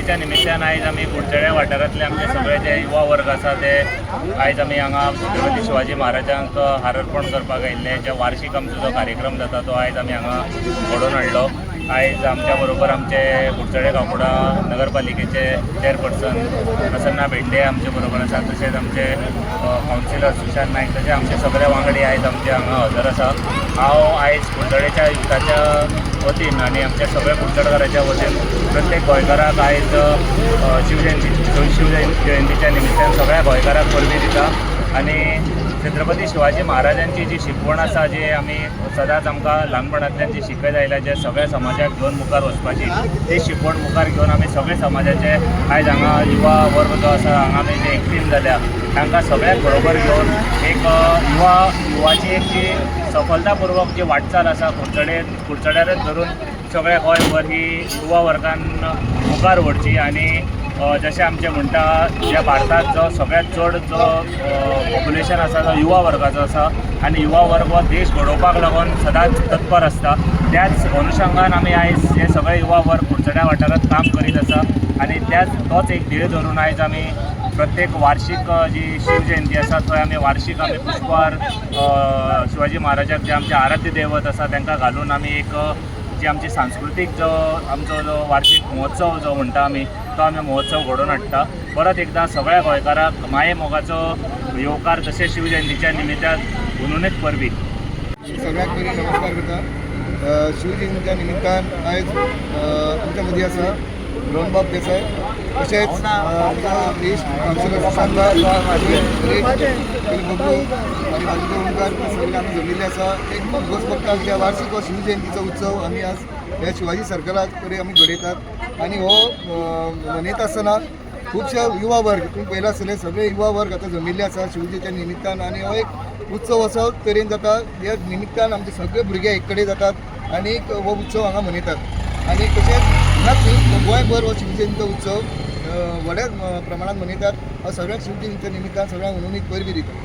शिवजयंतीच्या निमित्तान आयज आमी कुडचड्या वाठारांतले आमचे सगळे जे युवा वर्ग आसा ते आयज आमी हांगा छत्रपती शिवाजी महाराजांक हारर्पण करपाक आयिल्ले. जे वार्षिक आमचो जो कार्यक्रम जाता तो आयज आमी हांगा घडोवन हाडलो. आयज आमच्या बरोबर आमचे कुडचडे गांवडा नगरपालिकेचे चेअरपर्सन प्रसन्ना भेंडे आमचे बरोबर आसा. तशेंच आमचे कावन्सिलर सुशांत नायक तशें आमचे सगळे वांगडी आयज आमचे हांगा हजर आसा. हांव आयज कुडचडेच्या युथाच्या वतीन आनी आमच्या सगळ्या कुडचडकाराच्या वतीन प्रत्येक गोंयकाराक आयज शिवजयंती शिवजयंती जयंतीच्या निमित्तान सगळ्या गोंयकाराक परबी दिता. आनी छत्रपती शिवाजी महाराजांची जी शिकवण आसा जी आमी सदांच आमकां ल्हानपणांतल्यान जी शिकयत आयल्या जे सगळ्या समाजाक घेवन मुखार वचपाची ती शिकवण मुखार घेवन आमी सगळे समाजाचे आयज हांगा युवा वर्ग जो आसा हांगा आमी जे एकटीम जाल्या तांकां सगळ्यांक बरोबर घेवन एक युवा युवाची एक जी सफलतापूर्वक जी वाटचाल आसा कुडचडे कुडचड्यारच धरून सगळ्या गोंयभर ही युवा वर्गान मुखार व्हरची आनी जशें आमचें म्हणटा ह्या भारतांत जो सगळ्यात चड जो पॉप्युलेशन आसा तो युवा वर्गाचो आसा आनी युवा वर्ग हो देश घडोवपाक लागून सदांच तत्पर आसता त्याच अनुशंगान आमी आयज हे सगळे युवा वर्ग कुडचड्या वाठारांत काम करीत आसा आनी त्याच तोच एक ध्येय धरून आयज आमी प्रत्येक वार्शीक जी जी शिवजयंती आसा थंय आमी वार्शीक आमी पुष्पहार शिवाजी महाराजाक जे आमचे आराध्य दैवत आसा तांकां घालून आमी एक जी आमची सांस्कृतीक जो आमचो जो वार्षिक महोत्सव जो म्हणटा आमी तो आमी महोत्सव घडोवन हाडटा. परत एकदां सगळ्या गोंयकाराक माये मोगाचो येवकार शिव जयंतीच्या निमित्तान म्हणूनच परबी सगळ्यात पयलीं नमस्कार करता. शिवजयंतीच्या निमित्तान आयज आमच्या मदीं आसा. रोहनबाब देसाई तशेंच अ, आमचो इश्ट कावन्सिलर सुशांत आनी सगळे आमी जमिल्ले आसा एक गोष्ट बघता कित्याक वार्षिक व शिवजयंतीचा उत्सव आमी आज ह्या शिवाजी सर्कलाक कडेन आमी घडयतात आनी हो अ, मनयता आसतना खुबशे युवा वर्ग तुम्ही पयला आसतले सगळे युवा वर्ग आतां जमिल्ले आसा शिवजीच्या निमित्तान. आनी हो एक उत्सव असो तरेन जाता ह्या निमित्तान आमचे सगळे भुरगे एक कडेन जातात आनी हो उत्सव हांगा मनयतात आनी तशेंच हांगाच न्ही गोंयभर हो शिवजयंतीचो उत्सव अ, व्हड्या प्रमाणात मनयतात हो सगळ्याक शिवजयंतीच्या निमित्तान सगळ्यांक उनुनीत परबी दिता